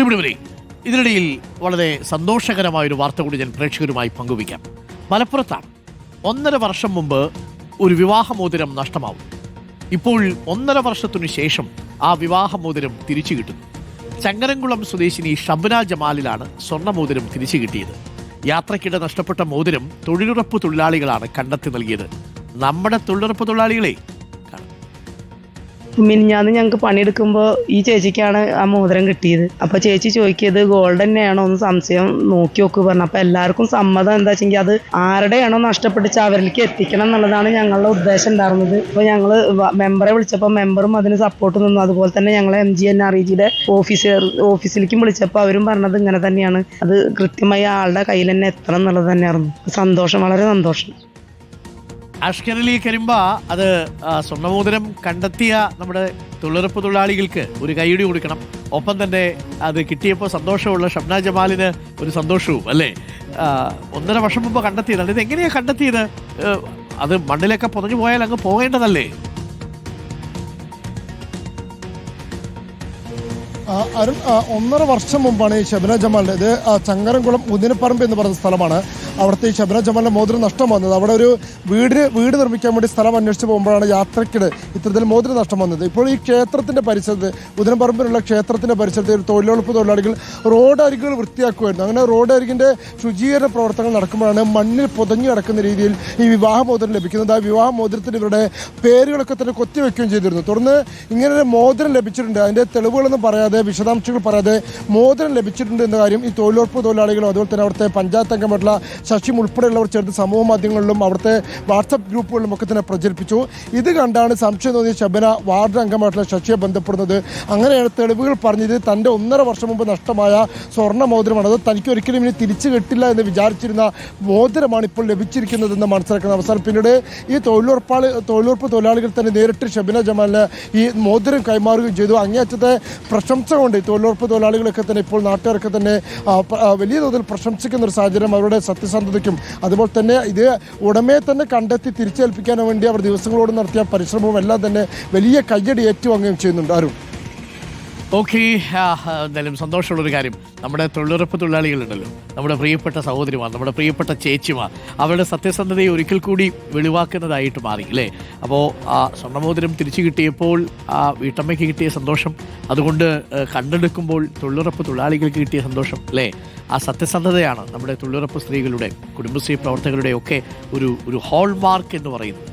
പ്രിയപ്പെട്ടവരെ ഇതിനിടയിൽ വളരെ സന്തോഷകരമായൊരു വാർത്ത കൂടി ഞാൻ പ്രേക്ഷകരുമായി പങ്കുവയ്ക്കാം. മലപ്പുറത്താണ്. ഒന്നര വർഷം മുമ്പ് ഒരു വിവാഹമോതിരം നഷ്ടമാവും. ഇപ്പോൾ ഒന്നര വർഷത്തിനു ശേഷം ആ വിവാഹമോതിരം തിരിച്ചു കിട്ടുന്നു. ചങ്ങരംകുളം സ്വദേശിനി ഷബ്ന ജമാലിലാണ് സ്വർണമോതിരം തിരിച്ചു കിട്ടിയത്. യാത്രക്കിടെ നഷ്ടപ്പെട്ട മോതിരം തൊഴിലുറപ്പ് തൊഴിലാളികളാണ് കണ്ടെത്തി നൽകിയത്. നമ്മുടെ തൊഴിലുറപ്പ് തൊഴിലാളികളെ. മിനിഞ്ഞാന്ന് ഞങ്ങൾക്ക് പണിയെടുക്കുമ്പോൾ ഈ ചേച്ചിക്കാണ് ആ മോതിരം കിട്ടിയത്. അപ്പൊ ചേച്ചി ചോദിക്കിയത് ഗോൾഡ് തന്നെയാണോ ഒന്ന് സംശയം നോക്കി നോക്ക് പറഞ്ഞു. അപ്പൊ എല്ലാവർക്കും സമ്മതം എന്താ വെച്ചെങ്കിൽ അത് ആരുടെയാണോ നഷ്ടപ്പെട്ടിച്ച് അവരിലേക്ക് എത്തിക്കണം എന്നുള്ളതാണ് ഞങ്ങളുടെ ഉദ്ദേശം ഉണ്ടായിരുന്നത്. അപ്പോൾ ഞങ്ങൾ മെമ്പറെ വിളിച്ചപ്പോൾ മെമ്പറും അതിന് സപ്പോർട്ട് നിന്നു. അതുപോലെ തന്നെ ഞങ്ങൾ M G N R E ജിയുടെ ഓഫീസർ ഓഫീസിലേക്കും വിളിച്ചപ്പോൾ അവരും പറഞ്ഞത് ഇങ്ങനെ തന്നെയാണ്. അത് കൃത്യമായി ആളുടെ കയ്യിൽ തന്നെ എത്തണം എന്നുള്ളത് തന്നെയായിരുന്നു. സന്തോഷം വളരെ സന്തോഷം. അഷ്കരലി കരിമ്പ അത് സ്വർണമോതിരം കണ്ടെത്തിയ നമ്മുടെ തൊഴിലുറപ്പ് തൊഴിലാളികൾക്ക് ഒരു കൈയടി കൊടുക്കണം. ഒപ്പം തന്നെ അത് കിട്ടിയപ്പോൾ സന്തോഷമുള്ള ഷബ്ന ജമാലിന് ഒരു സന്തോഷവും അല്ലേ? ഒന്നര വർഷം മുമ്പ് കണ്ടെത്തിയതാണ് ഇത് എങ്ങനെയാ കണ്ടെത്തിയത്? അത് മണ്ണിലൊക്കെ പുതഞ്ഞു പോയാൽ അങ്ങ് പോകേണ്ടതല്ലേ? അരുൺ ഒന്നര വർഷം മുമ്പാണ് ഈ ശബന ജമാലിന്റെ ഇത് ചങ്ങരംകുളം ഉദിനപ്പറമ്പ് എന്ന് പറയുന്ന സ്ഥലമാണ്. അവിടുത്തെ ഈ ശബരിമല മോതിരം നഷ്ടം വന്നത്. അവിടെ ഒരു വീട് വീട് നിർമ്മിക്കാൻ വേണ്ടി സ്ഥലം അന്വേഷിച്ച് പോകുമ്പോഴാണ് യാത്രക്കിടെ ഇത്തരത്തിൽ മോതിരം നഷ്ടം വന്നത്. ഇപ്പോൾ ഈ ക്ഷേത്രത്തിന്റെ പരിസരത്ത് ഉദിനപ്പറമ്പിലുള്ള ക്ഷേത്രത്തിന്റെ പരിസരത്ത് ഒരു തൊഴിലുറപ്പ് തൊഴിലാളികൾ റോഡ് അരികുകൾ വൃത്തിയാക്കുമായിരുന്നു. അങ്ങനെ റോഡ് അരികിന്റെ ശുചീകരണ പ്രവർത്തനങ്ങൾ നടക്കുമ്പോഴാണ് മണ്ണിൽ പുതഞ്ഞു കിടക്കുന്ന രീതിയിൽ ഈ വിവാഹ മോതിരം ലഭിക്കുന്നത്. ആ വിവാഹ മോതിരത്തിന് ഇവരുടെ പേരുകളൊക്കെ തന്നെ കൊത്തിവെക്കുകയും ചെയ്തിരുന്നു. തുടർന്ന് ഇങ്ങനെ ഒരു മോതിരം ലഭിച്ചിട്ടുണ്ട്. അതിന്റെ തെളിവുകളൊന്നും പറയാതെ വിശദാംശങ്ങൾ പറയാതെ മോതിരം ലഭിച്ചിട്ടുണ്ട് എന്ന കാര്യം ഈ തൊഴിലുറപ്പ് തൊഴിലാളികളും അതുപോലെ തന്നെ അവിടുത്തെ പഞ്ചായത്ത് അംഗമായിട്ടുള്ള ശശിം ഉൾപ്പെടെയുള്ളവർ ചേർത്ത് സമൂഹ മാധ്യമങ്ങളിലും അവിടുത്തെ വാട്സപ്പ് ഗ്രൂപ്പുകളിലും ഒക്കെ തന്നെ പ്രചരിപ്പിച്ചു. ഇത് കണ്ടാണ് സംശയം തോന്നിയ ശബന വാർഡ് അംഗമായിട്ടുള്ള ശശിയെ ബന്ധപ്പെടുന്നത്. അങ്ങനെയാണ് തെളിവുകൾ പറഞ്ഞത്. തന്റെ ഒന്നര വർഷം മുമ്പ് നഷ്ടമായ സ്വർണ മോതിരമാണ്. അത് തനിക്ക് ഒരിക്കലും ഇനി തിരിച്ചു കിട്ടില്ല എന്ന് വിചാരിച്ചിരുന്ന മോതിരമാണ് ഇപ്പോൾ ലഭിച്ചിരിക്കുന്നതെന്ന് മനസ്സിലാക്കുന്ന അവസാനം പിന്നീട് ഈ തൊഴിലുറപ്പാളി തൊഴിലുറപ്പ് തൊഴിലാളികൾ തന്നെ നേരിട്ട് ഷബിന ജമാലിന് ഈ മോതിരം കൈമാറുകയും ചെയ്തു. അങ്ങേയറ്റത്തെ പ്രശംസ കൊണ്ട് തൊഴിലുറപ്പ് തൊഴിലാളികളൊക്കെ തന്നെ ഇപ്പോൾ നാട്ടുകാരൊക്കെ തന്നെ വലിയ തോതിൽ പ്രശംസിക്കുന്ന ഒരു സാഹചര്യം അവരുടെ സത്യസന്ധതയ്ക്കും അതുപോലെ തന്നെ ഇത് ഉടമയെ തന്നെ കണ്ടെത്തി തിരിച്ചേൽപ്പിക്കാൻ വേണ്ടി അവർ ദിവസങ്ങളോട് നടത്തിയ പരിശ്രമവും എല്ലാം തന്നെ വലിയ കയ്യടി ഏറ്റുവാങ്ങുകയും ചെയ്യുന്നുണ്ട്. ആരും ഓക്കെ എന്തായാലും സന്തോഷമുള്ളൊരു കാര്യം. നമ്മുടെ തൊഴിലുറപ്പ് തൊഴിലാളികളുണ്ടല്ലോ. നമ്മുടെ പ്രിയപ്പെട്ട സഹോദരിമാർ നമ്മുടെ പ്രിയപ്പെട്ട ചേച്ചിമാർ അവരുടെ സത്യസന്ധതയെ ഒരിക്കൽ കൂടി വെളിവാക്കുന്നതായിട്ട് മാറി അല്ലേ? അപ്പോൾ ആ സ്വർണമോതിരം തിരിച്ചു കിട്ടിയപ്പോൾ ആ വീട്ടമ്മയ്ക്ക് കിട്ടിയ സന്തോഷം അതുകൊണ്ട് കണ്ടെടുക്കുമ്പോൾ തൊഴിലുറപ്പ് തൊഴിലാളികൾക്ക് കിട്ടിയ സന്തോഷം അല്ലേ? ആ സത്യസന്ധതയാണ് നമ്മുടെ തൊഴിലുറപ്പ് സ്ത്രീകളുടെ കുടുംബശ്രീ പ്രവർത്തകരുടെ ഒക്കെ ഒരു ഒരു ഹോൾമാർക്ക് എന്ന് പറയുന്നത്.